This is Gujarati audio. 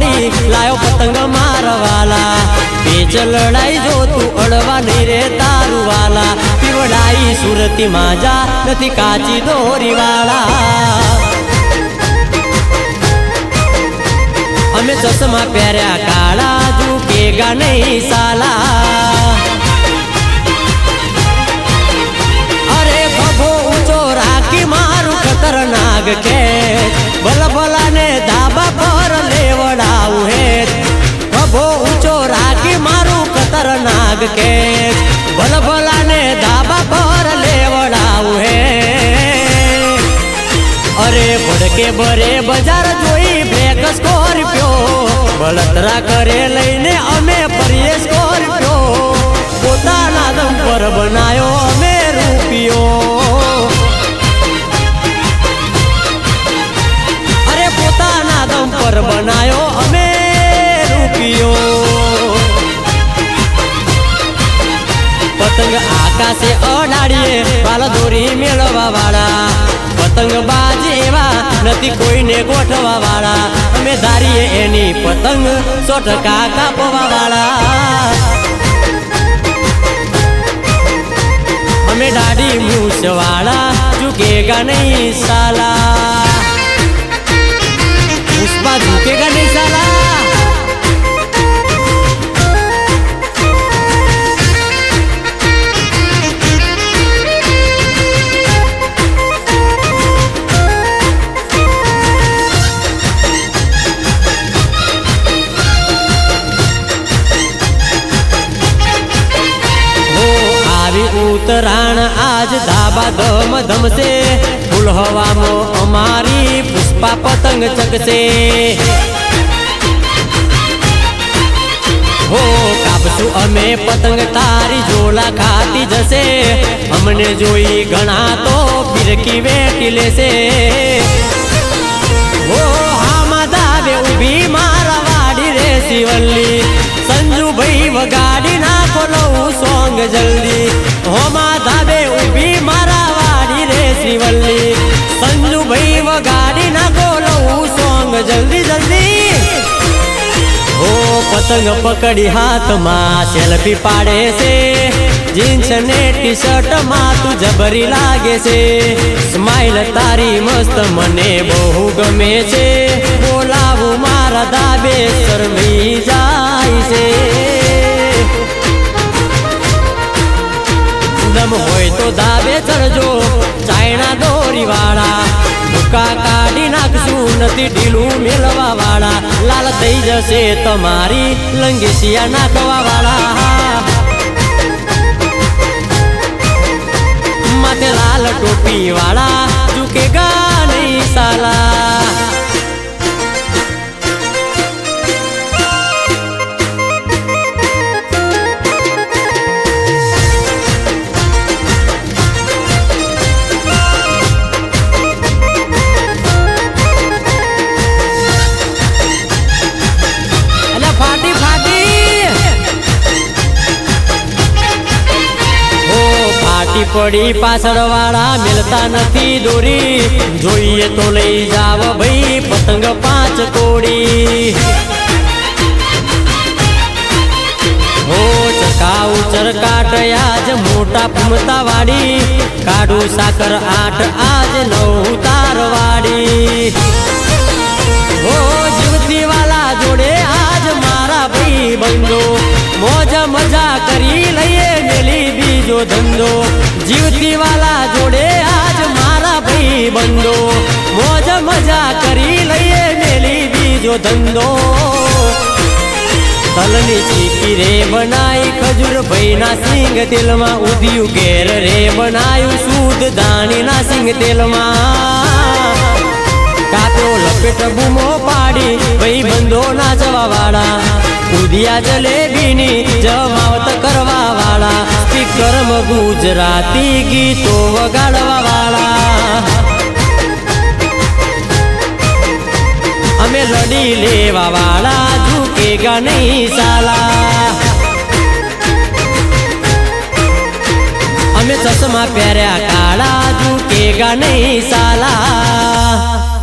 નાના લાયો પતંગ મારવાલા બેજ લડાઈ જો તું અડવા નહીં રે તારું વાલા. પીવડાઈ સુરતી માજા નથી કાચી દોરી વાળા. અમે ચશ્મા પહેર્યા કાળા ઝૂકેગા નહીં સાલા. અરે ખભો ઊંચો રાખી મારું ખતરનાક કે ભડકે બરે બજાર જોઈ બ્લેક સ્કોર્પિયો બળતરા કરે લઈને અમે ફરીએ સ્કોર્પિયો પોતાના દમ પર બનાયો અમે રૂપિયો. અરે પોતાના દમ પર બનાયો અમે રૂપિયો. પતંગ આકાશે અડાડીએ વાલ દોરી મેળવા વાળા પતંગ બાજ નથી કોઈને ગોઠવા વાળા અમે ધારીએ એની પતંગ સો ટકા કાપવા વાળા અમે દાઢી મૂછ વાળા ઝુકેગા નહીં સાલા. પુષ્પા ઝુકેગા નહીં સાલા. ઉતરાણ આજ ધાબા ધમ ધમશે. ફૂલ હવામાં અમારી પુષ્પા પતંગ ચકશે. હો, કાપશું અમે પતંગ, તારી ઝોલા ખાતી જશે. અમને જોઈ ઘણા તો ફિરકી વેટી લેશે. હો, હામાં દાવે ઊભી મારા વાડી રે શિવલ્લી. સંજુભાઈ વગાડી નાખો લઉં સોંગ જલ્દી. પતંગ પકડી હાથમાં સેલ્ફી પાડે છે. જીન્સ ને ટી શર્ટમાં તું જબરી લાગે છે. સ્માઈલ તારી મસ્ત, મને બહુ ગમે છે. બોલાવું મારા દાબે, શરમી જાય છે. દમ હોય તો દાબે ચડજો, ચાઇના દોરી વાળા ભૂકા કાઢી નાખશું નથી ઢીલું મેળવા વાળા લાલ થઈ જશે તમારી લંગેશિયા નાખવા વાળા માથે લાલ ટોપી વાળા પડી પાછળ વાળા મિલતા નથી દોરી. જોઈએ તો લઈ જાવ ભાઈ પતંગ પાંચ તોડી હો ચકાઉ ચરકાટ આજ મોટા ફૂમતા વાડી. કાઢું સાકર આઠ આજ નવ તાર વાડી. ઓ જીવતી વાલા જોડે આજ મારા ભાઈ બંધો. મોજ મજા કરી લઈએ મેલી બીજો ધંધો. જીવતી વાલા જોડે આજ મારા ભાઈ બંધો. મોજ મજા કરી લઈએ મેલી બીજો ધંધો. તલની ચીકી રે બનાઈ, ખજૂર ભાઈના સિંગ તેલમાં ઉધ્યું ઘેર રે બનાયું શુદ્ધ દાણીના સિંગ તેલમાં. લપેટ બૂમો પાડી, ભાઈ બંધો નાચવા વાળા ઉદિયા જલેબીની જમાવત કરવા વાળા સ્પીકરમાં ગુજરાતી ગીતો વગાડવા વાળા અમે લડી લેવા વાળા ઝૂકેગા નહીં સાલા. અમે ચશ્મા પહેર્યા કાળા ઝૂકેગા નહીં સાલા.